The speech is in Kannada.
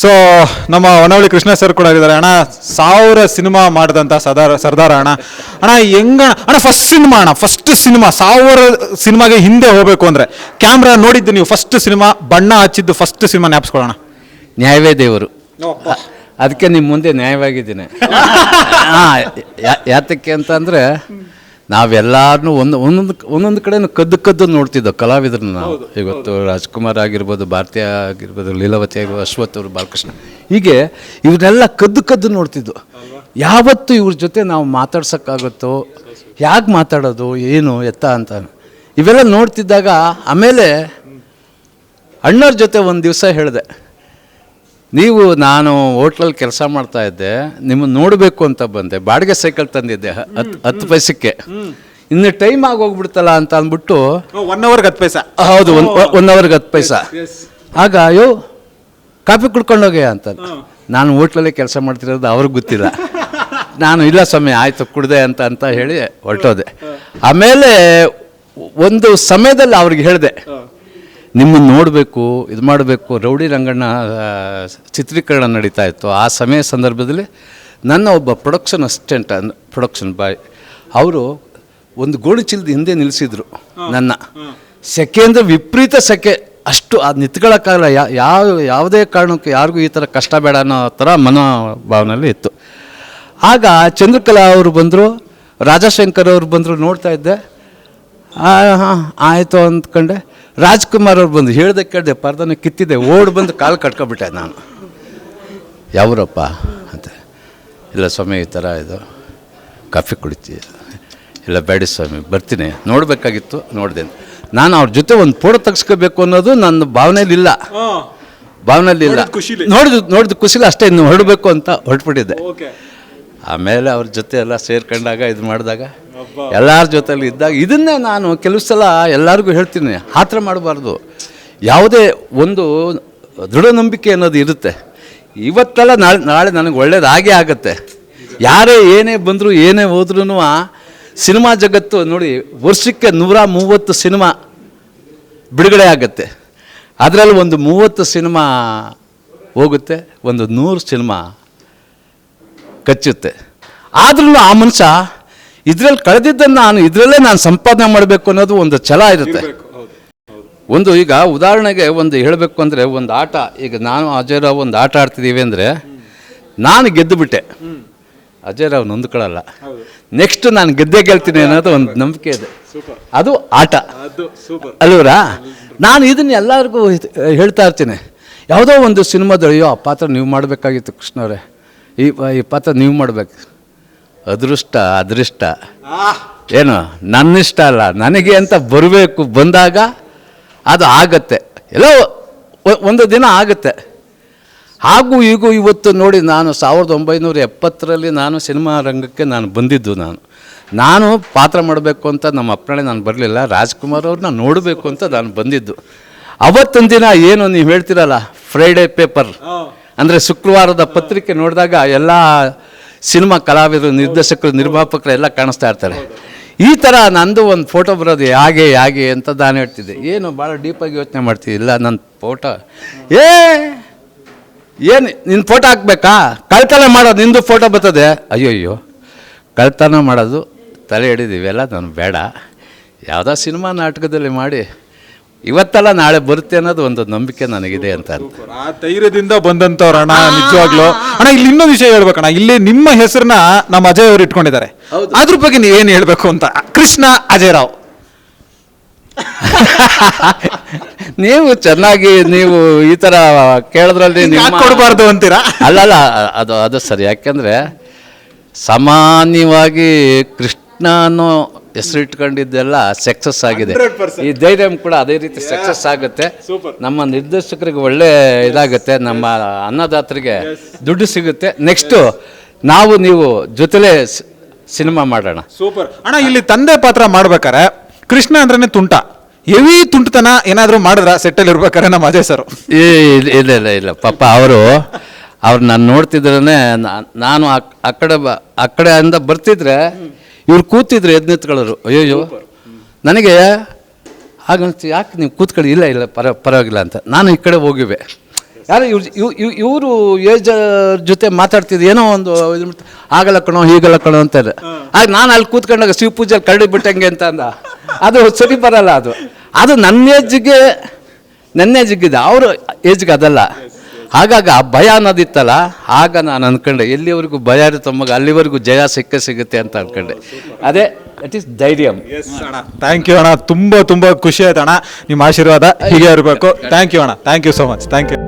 ಸೊ ನಮ್ಮ ಹೊನ್ನವಳ್ಳಿ ಕೃಷ್ಣ ಸರ್ ಕೂಡ ಇದ್ದಾರೆ ಅಣ್ಣ ಸಾವಿರ ಸಿನಿಮಾ ಮಾಡಿದಂಥ ಸದಾರ ಸರ್ದಾರ ಅಣ್ಣ. ಅಣ್ಣ ಹೆಂಗ ಅಣ್ಣ ಫಸ್ಟ್ ಸಿನಿಮಾ ಅಣ್ಣ ಫಸ್ಟ್ ಸಿನಿಮಾ ಸಾವಿರ ಸಿನಿಮಾಗೆ ಹಿಂದೆ ಹೋಗಬೇಕು ಅಂದರೆ ಕ್ಯಾಮ್ರಾ ನೋಡಿದ್ದು ನೀವು ಫಸ್ಟ್ ಸಿನಿಮಾ ಬಣ್ಣ ಹಚ್ಚಿದ್ದು ಫಸ್ಟ್ ಸಿನಿಮಾ ನ್ಯಾಪ್ಸ್ಕೊಳ್ಳೋಣ ನ್ಯಾಯವೇ ದೇವರು. ಅದಕ್ಕೆ ನಿಮ್ಮ ಮುಂದೆ ನ್ಯಾಯವಾಗಿದ್ದೀನಿ. ಹಾಂ ಯಾತಕ್ಕೆ ಅಂತಂದರೆ ನಾವೆಲ್ಲರನ್ನೂ ಒಂದು ಒಂದೊಂದು ಒಂದೊಂದು ಕಡೆ ಕದ್ದು ಕದ್ದು ನೋಡ್ತಿದ್ದೋ ಕಲಾವಿದ್ರನ್ನ ನಾವು. ಇವತ್ತು ರಾಜ್ಕುಮಾರ್ ಆಗಿರ್ಬೋದು ಭಾರತೀಯ ಆಗಿರ್ಬೋದು ಲೀಲಾವತಿ ಆಗಿರ್ಬೋದು ಅಶ್ವಥ್ ಅವರು ಬಾಲಕೃಷ್ಣ. ಹೀಗೆ ಇವ್ರನ್ನೆಲ್ಲ ಕದ್ದು ಕದ್ದು ನೋಡ್ತಿದ್ದು. ಯಾವತ್ತು ಇವ್ರ ಜೊತೆ ನಾವು ಮಾತಾಡ್ಸೋಕ್ಕಾಗುತ್ತೋ ಹೇಗೆ ಮಾತಾಡೋದು ಏನು ಎತ್ತ ಅಂತ. ಇವೆಲ್ಲ ನೋಡ್ತಿದ್ದಾಗ ಆಮೇಲೆ ಅಣ್ಣವ್ರ ಜೊತೆ ಒಂದು ದಿವಸ ಹೇಳಿದೆ. ನೀವು ನಾನು ಹೋಟ್ಲಲ್ಲಿ ಕೆಲಸ ಮಾಡ್ತಾ ಇದ್ದೆ ನಿಮ್ಮನ್ನು ನೋಡಬೇಕು ಅಂತ ಬಂದೆ. ಬಾಡಿಗೆ ಸೈಕಲ್ ತಂದಿದ್ದೆ ಹತ್ತು ಹತ್ತು ಪೈಸಕ್ಕೆ. ಇನ್ನು ಟೈಮ್ ಆಗೋಗ್ಬಿಡ್ತಲ್ಲ ಅಂತ ಅಂದ್ಬಿಟ್ಟು ಒನ್ ಅವರ್ಗೆ ಹತ್ತು ಪೈಸ? ಹೌದು ಒನ್ ಒನ್ ಅವರ್ಗೆ ಹತ್ತು ಪೈಸ. ಆಗ ಅಯ್ಯೋ ಕಾಫಿ ಕುಡ್ಕೊಂಡೋಗೆ ಅಂತ ನಾನು ಹೋಟ್ಲಲ್ಲಿ ಕೆಲಸ ಮಾಡ್ತಿರೋದು ಅವ್ರಿಗೆ ಗೊತ್ತಿಲ್ಲ. ನಾನು ಇಲ್ಲ ಸ್ವಾಮಿ ಆಯಿತು ಕುಡ್ದೆ ಅಂತ ಅಂತ ಹೇಳಿ ಹೊರಟೋದೆ. ಆಮೇಲೆ ಒಂದು ಸಮಯದಲ್ಲಿ ಅವ್ರಿಗೆ ಹೇಳಿದೆ ನಿಮ್ಮನ್ನು ನೋಡಬೇಕು ಇದು ಮಾಡಬೇಕು. ರೌಡಿ ರಂಗಣ್ಣ ಚಿತ್ರೀಕರಣ ನಡೀತಾ ಇತ್ತು. ಆ ಸಮಯ ಸಂದರ್ಭದಲ್ಲಿ ನನ್ನ ಒಬ್ಬ ಪ್ರೊಡಕ್ಷನ್ ಅಸಿಸ್ಟೆಂಟ್ ಪ್ರೊಡಕ್ಷನ್ ಬಾಯ್ ಅವರು ಒಂದು ಗೋಣಿ ಚೀಲದ ಹಿಂದೆ ನಿಲ್ಲಿಸಿದ್ರು ನನ್ನ. ಸೆಕೆ ಅಂದರೆ ವಿಪರೀತ ಸೆಕೆ. ಅಷ್ಟು ಅದು ನಿಂತ್ಕೊಳ್ಳೋಕ್ಕಾಗಲ್ಲ ಯಾ ಯಾವ ಯಾವುದೇ ಕಾರಣಕ್ಕೂ ಯಾರಿಗೂ ಈ ಥರ ಕಷ್ಟ ಬೇಡ ಅನ್ನೋ ಥರ ಮನೋಭಾವನೆಯಲ್ಲಿ ಇತ್ತು. ಆಗ ಚಂದ್ರಕಲಾ ಅವರು ಬಂದರು ರಾಜಶಂಕರ್ ಅವರು ಬಂದರು ನೋಡ್ತಾ ಇದ್ದೆ. ಹಾಂ ಆಯಿತು ಅಂದ್ಕೊಂಡೆ. ರಾಜ್ಕುಮಾರ್ ಅವ್ರು ಬಂದು ಹೇಳ್ದೆ ಕೇಳಿದೆ ಪರ್ದನ ಕಿತ್ತಿದೆ ಓಡ್ ಬಂದು ಕಾಲು ಕಟ್ಕೊಬಿಟ್ಟೆ ನಾನು. ಯಾವ್ರಪ್ಪ ಅಂತ. ಇಲ್ಲ ಸ್ವಾಮಿ ಈ ಥರ ಇದು ಕಾಫಿ ಕುಡಿತೀಯ. ಇಲ್ಲ ಬೇಡಿ ಸ್ವಾಮಿ ಬರ್ತೀನಿ. ನೋಡಬೇಕಾಗಿತ್ತು ನೋಡಿದೆ. ನಾನು ಅವ್ರ ಜೊತೆ ಒಂದು ಫೋಟೋ ತೆಗ್ಸ್ಕೋಬೇಕು ಅನ್ನೋದು ನನ್ನ ಭಾವನೆಯಲ್ಲಿ ಇಲ್ಲ. ಭಾವನೆಯಲ್ಲಿ ಇಲ್ಲ. ನೋಡಿದ ನೋಡಿದ ಖುಷಿಲಿ ಅಷ್ಟೇ ಇನ್ನು ಹೊರಡಬೇಕು ಅಂತ ಹೊರಟ್ಬಿಟ್ಟಿದ್ದೆ. ಆಮೇಲೆ ಅವ್ರ ಜೊತೆ ಎಲ್ಲ ಸೇರ್ಕೊಂಡಾಗ ಇದು ಮಾಡಿದಾಗ ಎಲ್ಲರ ಜೊತೆಲಿ ಇದ್ದಾಗ ಇದನ್ನೇ ನಾನು ಕೆಲವು ಸಲ ಎಲ್ಲರಿಗೂ ಹೇಳ್ತೀನಿ ಹಾತ್ರ ಮಾಡಬಾರ್ದು. ಯಾವುದೇ ಒಂದು ದೃಢ ನಂಬಿಕೆ ಅನ್ನೋದು ಇರುತ್ತೆ. ಇವತ್ತೆಲ್ಲ ನಾಳೆ ನಾಳೆ ನನಗೆ ಒಳ್ಳೇದು ಆಗೇ ಆಗುತ್ತೆ. ಯಾರೇ ಏನೇ ಬಂದರೂ ಏನೇ ಹೋದ್ರೂ ಸಿನಿಮಾ ಜಗತ್ತು ನೋಡಿ ವರ್ಷಕ್ಕೆ ನೂರ ಮೂವತ್ತು ಸಿನಿಮಾ ಬಿಡುಗಡೆ ಆಗುತ್ತೆ. ಅದರಲ್ಲಿ ಒಂದು ಮೂವತ್ತು ಸಿನಿಮಾ ಹೋಗುತ್ತೆ ಒಂದು ನೂರು ಸಿನಿಮಾ ಕಚ್ಚುತ್ತೆ. ಆದ್ರೂ ಆ ಮನುಷ್ಯ ಇದ್ರಲ್ಲಿ ಕಳೆದಿದ್ದನ್ನು ನಾನು ಇದರಲ್ಲೇ ನಾನು ಸಂಪಾದನೆ ಮಾಡಬೇಕು ಅನ್ನೋದು ಒಂದು ಛಲ ಇರುತ್ತೆ. ಒಂದು ಈಗ ಉದಾಹರಣೆಗೆ ಒಂದು ಹೇಳಬೇಕು ಅಂದರೆ ಒಂದು ಆಟ ಈಗ ನಾನು ಅಜಯ್ ರಾವ್ ಒಂದು ಆಟ ಆಡ್ತಿದ್ದೀವಿ ಅಂದರೆ ನಾನು ಗೆದ್ದು ಬಿಟ್ಟೆ ಅಜಯ್ ರಾವ್ ನೊಂದ್ಕೊಳ್ಳಲ್ಲ ನೆಕ್ಸ್ಟ್ ನಾನು ಗೆದ್ದೇ ಗೆಲ್ತೀನಿ ಅನ್ನೋದು ಒಂದು ನಂಬಿಕೆ ಇದೆ. ಅದು ಆಟ. ಅಲ್ವರಾ? ನಾನು ಇದನ್ನು ಎಲ್ಲರಿಗೂ ಹೇಳ್ತಾ ಇರ್ತೀನಿ. ಯಾವುದೋ ಒಂದು ಸಿನಿಮಾದಲ್ಲಿಯೋ ಅಯ್ಯೋ ಆ ಪಾತ್ರ ನೀವು ಮಾಡಬೇಕಾಗಿತ್ತು ಕೃಷ್ಣವ್ರೆ ಈ ಈ ಪಾತ್ರ ನೀವು ಮಾಡಬೇಕು. ಅದೃಷ್ಟ ಅದೃಷ್ಟ. ಏನು? ನನ್ನಿಷ್ಟ ಅಲ್ಲ. ನನಗೆ ಅಂತ ಬರಬೇಕು, ಬಂದಾಗ ಅದು ಆಗತ್ತೆ. ಎಲ್ಲೋ ಒಂದು ದಿನ ಆಗುತ್ತೆ. ಹಾಗೂ ಈಗೂ ಇವತ್ತು ನೋಡಿ ನಾನು ಸಾವಿರದ ಒಂಬೈನೂರ ಎಪ್ಪತ್ತರಲ್ಲಿ ನಾನು ಸಿನಿಮಾ ರಂಗಕ್ಕೆ ನಾನು ಬಂದಿದ್ದು ನಾನು. ನಾನು ಪಾತ್ರ ಮಾಡಬೇಕು ಅಂತ ನಮ್ಮ ಅಪ್ಪಣೆ ನಾನು ಬರಲಿಲ್ಲ. ರಾಜ್ಕುಮಾರ್ ಅವ್ರನ್ನ ನೋಡಬೇಕು ಅಂತ ನಾನು ಬಂದಿದ್ದು. ಅವತ್ತೊಂದು ದಿನ ಏನು ನೀವು ಹೇಳ್ತೀರಲ್ಲ? ಫ್ರೈಡೇ ಪೇಪರ್ ಅಂದರೆ ಶುಕ್ರವಾರದ ಪತ್ರಿಕೆ ನೋಡಿದಾಗ ಎಲ್ಲ ಸಿನಿಮಾ ಕಲಾವಿದರು, ನಿರ್ದೇಶಕರು, ನಿರ್ಮಾಪಕರು ಎಲ್ಲ ಕಾಣಿಸ್ತಾ ಇರ್ತಾರೆ. ಈ ಥರ ನಂದು ಒಂದು ಫೋಟೋ ಬರೋದು ಹಾಗೆ, ಹೇಗೆ ಅಂತ ನಾನು ಹೇಳ್ತಿದ್ದೆ. ಏನು ಭಾಳ ಡೀಪಾಗಿ ಯೋಚನೆ ಮಾಡ್ತಿದ್ದೆ. ಇಲ್ಲ ನನ್ನ ಫೋಟೋ ಏ, ಏನು ನಿನ್ನ ಫೋಟೋ ಹಾಕ್ಬೇಕಾ? ಕಳ್ತನ ಮಾಡೋದು, ನಿಂದು ಫೋಟೋ ಬರ್ತದೆ. ಅಯ್ಯೋ ಅಯ್ಯೋ ಕಳ್ತನ ಮಾಡೋದು ತಲೆ ಹಿಡಿದಿವೆಲ್ಲ ನಾನು ಬೇಡ. ಯಾವುದೋ ಸಿನಿಮಾ ನಾಟಕದಲ್ಲಿ ಮಾಡಿ ಇವತ್ತಲ್ಲ ನಾಳೆ ಬರುತ್ತೆ ಅನ್ನೋದು ಒಂದು ನಂಬಿಕೆ ನನಗಿದೆ ಅಂತ ಅಂತ ಆ ಧೈರ್ಯದಿಂದ ಬಂದಂತವ್ರ ಅಣ್ಣ ನಿಜವಾಗ್ಲು. ಅಣ್ಣ ಇಲ್ಲಿ ಇನ್ನೊಂದು ವಿಷಯ ಹೇಳ್ಬೇಕಣ್ಣ. ಇಲ್ಲಿ ನಿಮ್ಮ ಹೆಸರನ್ನ ನಮ್ಮ ಅಜಯ್ ಅವರು ಇಟ್ಕೊಂಡಿದ್ದಾರೆ. ಅದ್ರ ಬಗ್ಗೆ ನೀವು ಏನು ಹೇಳ್ಬೇಕು ಅಂತ? ಕೃಷ್ಣ ಅಜಯ್ ರಾವ್. ನೀವು ಚೆನ್ನಾಗಿ ನೀವು ಈ ತರ ಕೇಳದ್ರಲ್ಲಿ ನೀವು ಕೊಡಬಾರ್ದು ಅಂತೀರಾ? ಅಲ್ಲಲ್ಲ ಅದು ಅದು ಸರಿ. ಯಾಕೆಂದ್ರೆ ಸಾಮಾನ್ಯವಾಗಿ ಕೃಷ್ಣ ಅನ್ನೋ ಹೆಸರು ಇಟ್ಕೊಂಡಿದ್ದೆಲ್ಲ ಸಕ್ಸಸ್ ಆಗಿದೆ. ಈ ಧೈರ್ಯ ಕೂಡ ಅದೇ ರೀತಿ ಸಕ್ಸಸ್ ಆಗುತ್ತೆ. ನಮ್ಮ ನಿರ್ದೇಶಕರಿಗೆ ಒಳ್ಳೆ ಇದಾಗುತ್ತೆ ನಮ್ಮ ಅನ್ನದಾತರಿಗೆ ದುಡ್ಡು ಸಿಗುತ್ತೆ. ನೆಕ್ಸ್ಟು ನಾವು ನೀವು ಜೊತೆಲೆ ಸಿನಿಮಾ ಮಾಡೋಣ. ಸೂಪರ್ ಅಣ್ಣ ಇಲ್ಲಿ ತಂದೆ ಪಾತ್ರ ಮಾಡ್ಬೇಕಾರೆ ಕೃಷ್ಣ ಅಂದ್ರೆ ತುಂಟ. ಹೆವಿ ತುಂಟತನ ಏನಾದರೂ ಮಾಡಿದ್ರ? ಸೆಟ್ಟಲ್ಲಿ ಇರ್ಬೇಕಾರೆ ನಮ್ಮ ಅಜಯ್ ಸರ್. ಏ ಇಲ್ಲ ಇಲ್ಲ ಇಲ್ಲ ಪಾಪ ಅವರು ಅವ್ರು ನಾನು ನೋಡ್ತಿದ್ರೇ ನಾನು ಆ ಕಡೆ ಆ ಕಡೆಯಿಂದ ಬರ್ತಿದ್ರೆ ಇವ್ರು ಕೂತಿದ್ರು ಎದ್ದು ನಿಂತ್ಕೊಳ್ಳೋರು ಅಯ್ಯೋ ನನಗೆ ಹಾಗಂತ ಯಾಕೆ ನೀವು ಕೂತ್ಕೊಳ್ಳಿ? ಇಲ್ಲ ಇಲ್ಲ ಪರ ಪರವಾಗಿಲ್ಲ ಅಂತ. ನಾನು ಈ ಕಡೆ ಹೋಗಿವೆ. ಯಾರು ಇವ್ರು ಇವರು ಏಜ್ ಜೊತೆ ಮಾತಾಡ್ತಿದ್ದು ಏನೋ ಒಂದು ಇದು ಆಗಲ್ಲ ಕಣೋ ಹೀಗಲ್ಲ ಕಣೋ ಅಂತಾರೆ ಆಗ ನಾನು ಅಲ್ಲಿ ಕೂತ್ಕೊಂಡಾಗ ಶಿವ ಪೂಜೆಲಿ ಕರಡಿ ಬಿಟ್ಟಂಗೆ ಅಂತ ಅಂದ. ಅದು ಸರಿ ಬರಲ್ಲ ಅದು. ಅದು ನನ್ನ ಏಜ್ಗೆ ನನ್ನ ಏಜ್ಗಿದೆ ಅವರು ಏಜ್ಗೆ ಅದಲ್ಲ. ಹಾಗಾಗಿ ಆ ಭಯ ಅನ್ನೋದಿತ್ತಲ್ಲ ಆಗ ನಾನು ಅಂದ್ಕೊಂಡೆ ಎಲ್ಲಿವರೆಗೂ ಭಯ ಇರುತ್ತೆ ಮಗ ಅಲ್ಲಿವರೆಗೂ ಜಯ ಸಿಕ್ಕ ಸಿಗುತ್ತೆ ಅಂತ ಅಂದ್ಕೊಂಡೆ ಅದೇ ದಟ್ ಈಸ್ ಧೈರ್ಯಂ. ಥ್ಯಾಂಕ್ ಯು ಅಣ್ಣ. ತುಂಬ ತುಂಬ ಖುಷಿ ಆಯ್ತು ಅಣ್ಣ ನಿಮ್ಮ ಆಶೀರ್ವಾದ ಹೀಗೆ ಇರಬೇಕು. ಥ್ಯಾಂಕ್ ಯು ಅಣ್ಣ. Thank you so much thank you